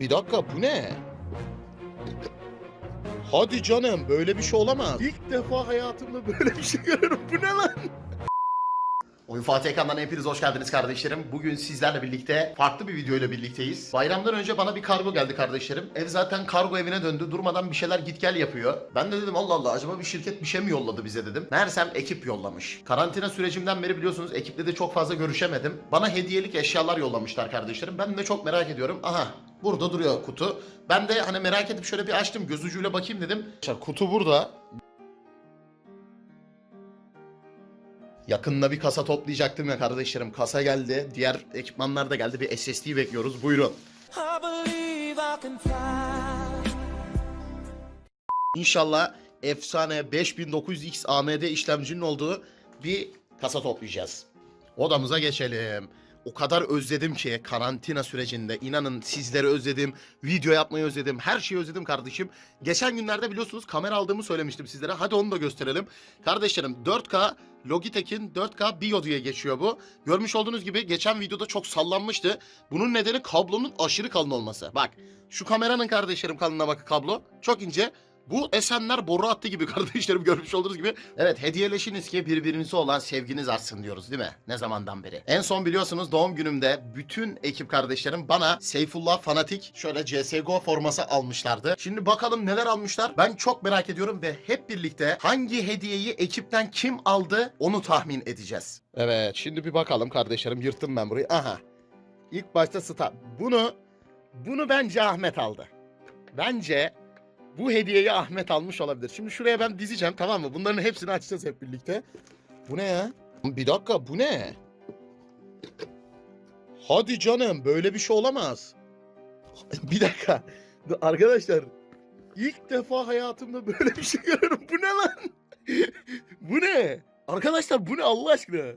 Bir dakika bu ne? Hadi canım böyle bir şey olamaz. İlk defa hayatımda böyle bir şey görüyorum. Bu ne lan? Oyun Fatih Ekran'dan hepiniz hoş geldiniz kardeşlerim. Bugün sizlerle birlikte farklı bir video ile birlikteyiz. Bayramdan önce bana bir kargo geldi kardeşlerim. Ev zaten kargo evine döndü. Durmadan bir şeyler git gel yapıyor. Ben de dedim Allah Allah acaba bir şirket bir şey mi yolladı bize dedim. Meğersem ekip yollamış. Karantina sürecimden beri biliyorsunuz ekiple de çok fazla görüşemedim. Bana hediyelik eşyalar yollamışlar kardeşlerim. Ben de çok merak ediyorum. Aha burada duruyor kutu. Ben de hani merak edip şöyle bir açtım göz ucuyla bakayım dedim. Kutu burada. Yakında bir kasa toplayacaktım ya kardeşlerim. Kasa geldi. Diğer ekipmanlar da geldi. Bir SSD bekliyoruz. Buyurun. İnşallah efsane 5900X AMD işlemcinin olduğu bir kasa toplayacağız. Odamıza geçelim. O kadar özledim ki karantina sürecinde inanın sizleri özledim, video yapmayı özledim, her şeyi özledim kardeşim. Geçen günlerde biliyorsunuz kamera aldığımı söylemiştim sizlere. Hadi onu da gösterelim. Kardeşlerim 4K Logitech'in 4K Bio geçiyor bu. Görmüş olduğunuz gibi geçen videoda çok sallanmıştı. Bunun nedeni kablonun aşırı kalın olması. Bak şu kameranın kardeşlerim kalınına bakın kablo. Çok ince. Bu Esenler boru hattı gibi kardeşlerim görmüş olduğunuz gibi. Evet hediyeleşiniz ki birbirinize olan sevginiz artsın diyoruz değil mi? Ne zamandan beri. En son biliyorsunuz doğum günümde bütün ekip kardeşlerim bana Seyfullah Fanatik şöyle CSGO forması almışlardı. Şimdi bakalım neler almışlar. Ben çok merak ediyorum ve hep birlikte hangi hediyeyi ekipten kim aldı onu tahmin edeceğiz. Evet şimdi bir bakalım kardeşlerim yırttım ben burayı. Aha. İlk başta sta. Bunu bunu bence Ahmet aldı. Bence bu hediyeyi Ahmet almış olabilir. Şimdi şuraya ben dizeceğim tamam mı? Bunların hepsini açacağız hep birlikte. Bu ne ya? Bir dakika bu ne? Hadi canım böyle bir şey olamaz. bir dakika. Arkadaşlar ilk defa hayatımda böyle bir şey görüyorum. Bu ne lan? bu ne? Arkadaşlar bu ne Allah aşkına?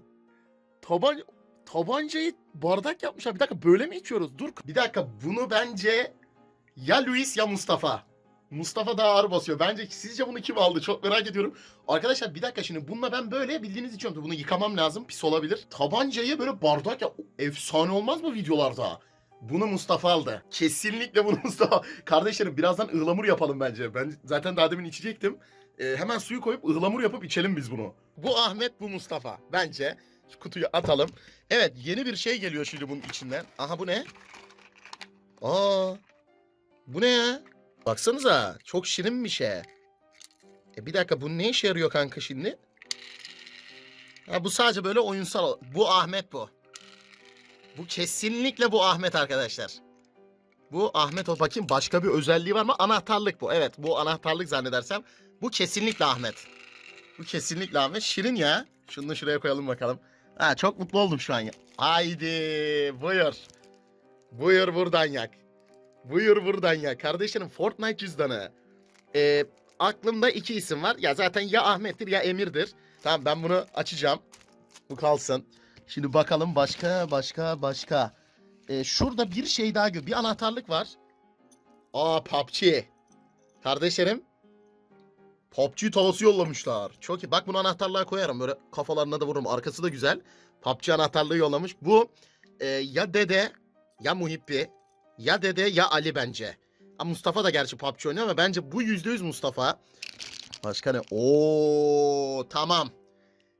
Taban tabancayı bardak yapmışlar. Bir dakika böyle mi içiyoruz? Dur. Bir dakika bunu bence ya Luis ya Mustafa. Mustafa daha ağır basıyor. Bence sizce bunu kim aldı? Çok merak ediyorum. Arkadaşlar bir dakika şimdi bununla ben böyle bildiğiniz içiyorum. Bunu yıkamam lazım. Pis olabilir. Tabancayı böyle bardak ya efsane olmaz mı videolarda? Bunu Mustafa aldı. Kesinlikle bunu Mustafa. Kardeşlerim birazdan ıhlamur yapalım bence. Ben zaten daha demin içecektim. Ee, hemen suyu koyup ıhlamur yapıp içelim biz bunu. Bu Ahmet, bu Mustafa. Bence şu kutuyu atalım. Evet yeni bir şey geliyor şimdi bunun içinden. Aha bu ne? Aa, bu ne ya? Baksanıza çok şirin bir şey. E bir dakika bu ne işe yarıyor kanka şimdi? Ha, bu sadece böyle oyunsal. Bu Ahmet bu. Bu kesinlikle bu Ahmet arkadaşlar. Bu Ahmet o bakayım başka bir özelliği var mı? Anahtarlık bu. Evet bu anahtarlık zannedersem. Bu kesinlikle Ahmet. Bu kesinlikle Ahmet. Şirin ya. Şunu da şuraya koyalım bakalım. Ha çok mutlu oldum şu an ya. Haydi buyur. Buyur buradan yak. Buyur buradan ya. Kardeşlerim Fortnite cüzdanı. Ee, aklımda iki isim var. Ya zaten ya Ahmet'tir ya Emir'dir. Tamam ben bunu açacağım. Bu kalsın. Şimdi bakalım başka başka başka. Ee, şurada bir şey daha gör. Bir anahtarlık var. Aa PUBG. Kardeşlerim. PUBG tavası yollamışlar. Çok iyi. Bak bunu anahtarlığa koyarım. Böyle kafalarına da vururum. Arkası da güzel. PUBG anahtarlığı yollamış. Bu e, ya dede ya Muhibbi ya dede ya Ali bence. Ha, Mustafa da gerçi PUBG oynuyor ama bence bu yüzde yüz Mustafa. Başka ne? Oo tamam.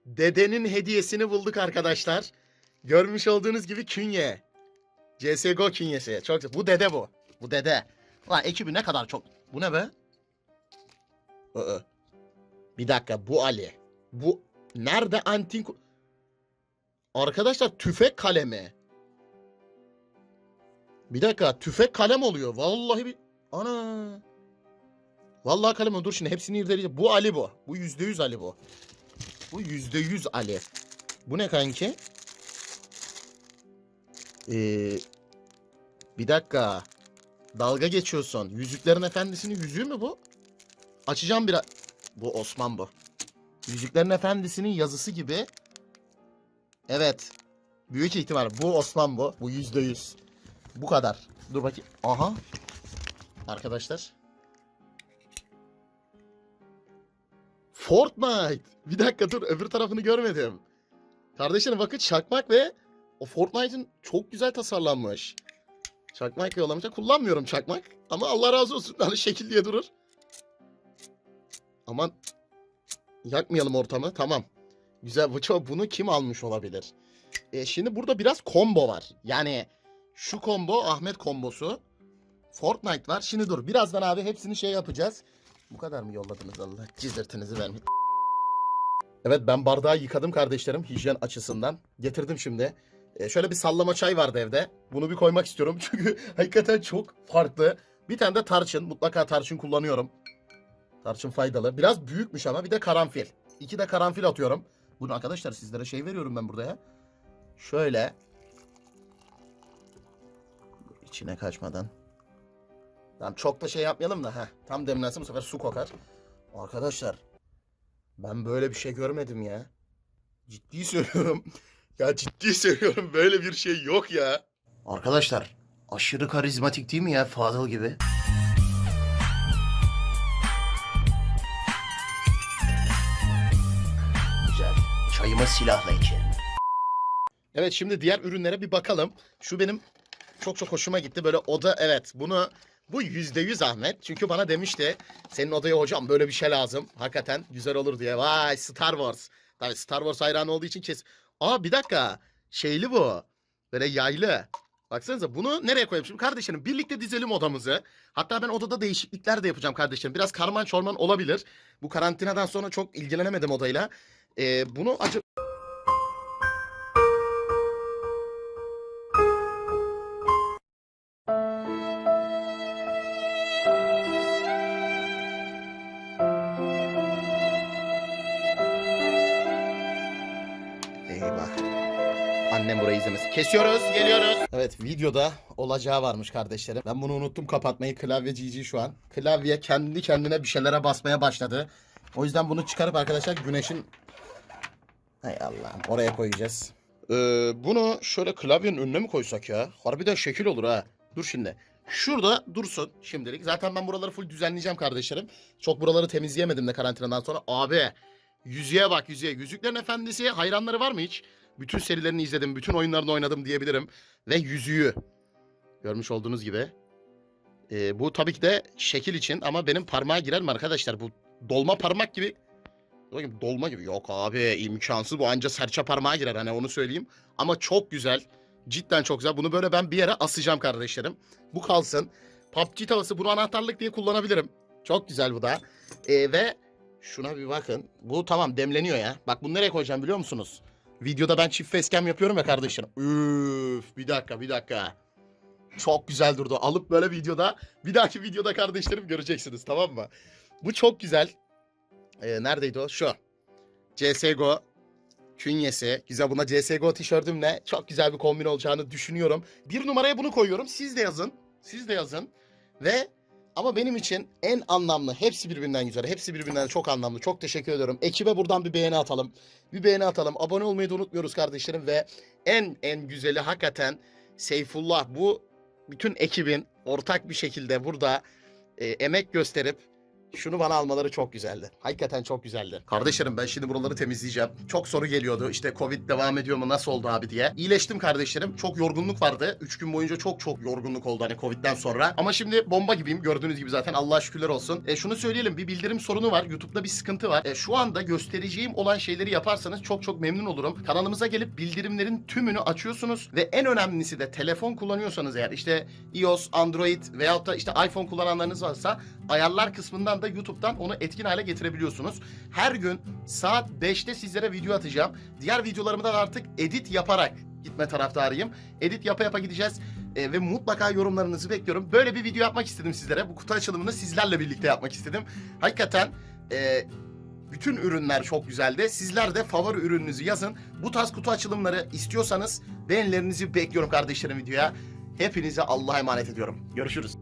Dedenin hediyesini bulduk arkadaşlar. Görmüş olduğunuz gibi künye. CSGO künyesi. Çok. Bu dede bu. Bu dede. Lan ekibi ne kadar çok. Bu ne be? Aa. Bir dakika bu Ali. Bu nerede antin... Arkadaşlar tüfek kalemi. Bir dakika tüfek kalem oluyor. Vallahi bir... Ana. Vallahi kalem oluyor. Dur şimdi hepsini irdeleyeceğim. Bu Ali bu. Bu yüzde yüz Ali bu. Bu yüzde yüz Ali. Bu ne kanki? Ee, bir dakika. Dalga geçiyorsun. Yüzüklerin Efendisi'nin yüzüğü mü bu? Açacağım biraz. Bu Osman bu. Yüzüklerin Efendisi'nin yazısı gibi. Evet. Büyük ihtimal bu Osman bu. Bu yüzde yüz. Bu kadar. Dur bakayım. Aha. Arkadaşlar. Fortnite. Bir dakika dur öbür tarafını görmedim. Kardeşlerim bakın çakmak ve o Fortnite'ın çok güzel tasarlanmış. Çakmak yollamışlar. Kullanmıyorum çakmak. Ama Allah razı olsun. Hani şekil diye durur. Aman yakmayalım ortamı. Tamam. Güzel. Bu bunu kim almış olabilir? E, şimdi burada biraz combo var. Yani şu combo Ahmet kombosu. Fortnite var. Şimdi dur. Birazdan abi hepsini şey yapacağız. Bu kadar mı yolladınız Allah? Cizirtinizi vermeyin. Evet ben bardağı yıkadım kardeşlerim hijyen açısından. Getirdim şimdi. E, şöyle bir sallama çay vardı evde. Bunu bir koymak istiyorum çünkü hakikaten çok farklı. Bir tane de tarçın. Mutlaka tarçın kullanıyorum. Tarçın faydalı. Biraz büyükmüş ama bir de karanfil. İki de karanfil atıyorum. Bunu arkadaşlar sizlere şey veriyorum ben burada ya. Şöyle. İçine kaçmadan. Tamam çok da şey yapmayalım da. Heh, tam demlensin bu sefer su kokar. Arkadaşlar. Ben böyle bir şey görmedim ya. Ciddi söylüyorum. Ya ciddi söylüyorum böyle bir şey yok ya. Arkadaşlar aşırı karizmatik değil mi ya Fadıl gibi? Güzel. Çayımı silahla içerim. Evet şimdi diğer ürünlere bir bakalım. Şu benim çok çok hoşuma gitti. Böyle oda evet bunu bu yüzde yüz Ahmet. Çünkü bana demişti senin odaya hocam böyle bir şey lazım. Hakikaten güzel olur diye. Vay Star Wars. Tabii Star Wars hayranı olduğu için kes. Aa bir dakika. Şeyli bu. Böyle yaylı. Baksanıza bunu nereye koyayım şimdi kardeşlerim birlikte dizelim odamızı. Hatta ben odada değişiklikler de yapacağım kardeşlerim. Biraz karman çorman olabilir. Bu karantinadan sonra çok ilgilenemedim odayla. Ee, bunu acı... Kesiyoruz, geliyoruz. Evet, videoda olacağı varmış kardeşlerim. Ben bunu unuttum kapatmayı. Klavye GG şu an. Klavye kendi kendine bir şeylere basmaya başladı. O yüzden bunu çıkarıp arkadaşlar güneşin... Hay Allah'ım oraya koyacağız. Ee, bunu şöyle klavyenin önüne mi koysak ya? Harbiden şekil olur ha. Dur şimdi. Şurada dursun şimdilik. Zaten ben buraları full düzenleyeceğim kardeşlerim. Çok buraları temizleyemedim de karantinadan sonra. Abi yüzüğe bak yüzüğe. Yüzüklerin Efendisi hayranları var mı hiç? Bütün serilerini izledim, bütün oyunlarını oynadım diyebilirim. Ve yüzüğü. Görmüş olduğunuz gibi. Ee, bu tabii ki de şekil için ama benim parmağa girer mi arkadaşlar? Bu dolma parmak gibi. Bakayım dolma gibi. Yok abi imkansız bu anca serçe parmağa girer hani onu söyleyeyim. Ama çok güzel. Cidden çok güzel. Bunu böyle ben bir yere asacağım kardeşlerim. Bu kalsın. PUBG tavası bunu anahtarlık diye kullanabilirim. Çok güzel bu da. Ee, ve şuna bir bakın. Bu tamam demleniyor ya. Bak bunu nereye koyacağım biliyor musunuz? Videoda ben çift facecam yapıyorum ya kardeşlerim. Üf, bir dakika bir dakika. Çok güzel durdu. Alıp böyle videoda bir dahaki videoda kardeşlerim göreceksiniz tamam mı? Bu çok güzel. Ee, neredeydi o? Şu. CSGO künyesi. Güzel buna CSGO tişörtümle çok güzel bir kombin olacağını düşünüyorum. Bir numaraya bunu koyuyorum. Siz de yazın. Siz de yazın. Ve ama benim için en anlamlı, hepsi birbirinden güzel, hepsi birbirinden çok anlamlı. Çok teşekkür ediyorum. Ekibe buradan bir beğeni atalım. Bir beğeni atalım. Abone olmayı da unutmuyoruz kardeşlerim ve en en güzeli hakikaten Seyfullah bu bütün ekibin ortak bir şekilde burada e, emek gösterip şunu bana almaları çok güzeldi. Hakikaten çok güzeldi. Kardeşlerim ben şimdi buraları temizleyeceğim. Çok soru geliyordu. İşte Covid devam ediyor mu nasıl oldu abi diye. İyileştim kardeşlerim. Çok yorgunluk vardı. 3 gün boyunca çok çok yorgunluk oldu hani Covid'den sonra. Ama şimdi bomba gibiyim. Gördüğünüz gibi zaten Allah'a şükürler olsun. E, şunu söyleyelim bir bildirim sorunu var. YouTube'da bir sıkıntı var. E, şu anda göstereceğim olan şeyleri yaparsanız çok çok memnun olurum. Kanalımıza gelip bildirimlerin tümünü açıyorsunuz ve en önemlisi de telefon kullanıyorsanız eğer işte iOS, Android veyahut da işte iPhone kullananlarınız varsa ayarlar kısmından da YouTube'dan onu etkin hale getirebiliyorsunuz. Her gün saat 5'te sizlere video atacağım. Diğer videolarımı da artık edit yaparak gitme taraftarıyım. Edit yapa yapa gideceğiz. E, ve mutlaka yorumlarınızı bekliyorum. Böyle bir video yapmak istedim sizlere. Bu kutu açılımını sizlerle birlikte yapmak istedim. Hakikaten e, bütün ürünler çok güzeldi. Sizler de favori ürününüzü yazın. Bu tarz kutu açılımları istiyorsanız beğenilerinizi bekliyorum kardeşlerim videoya. Hepinize Allah'a emanet ediyorum. Görüşürüz.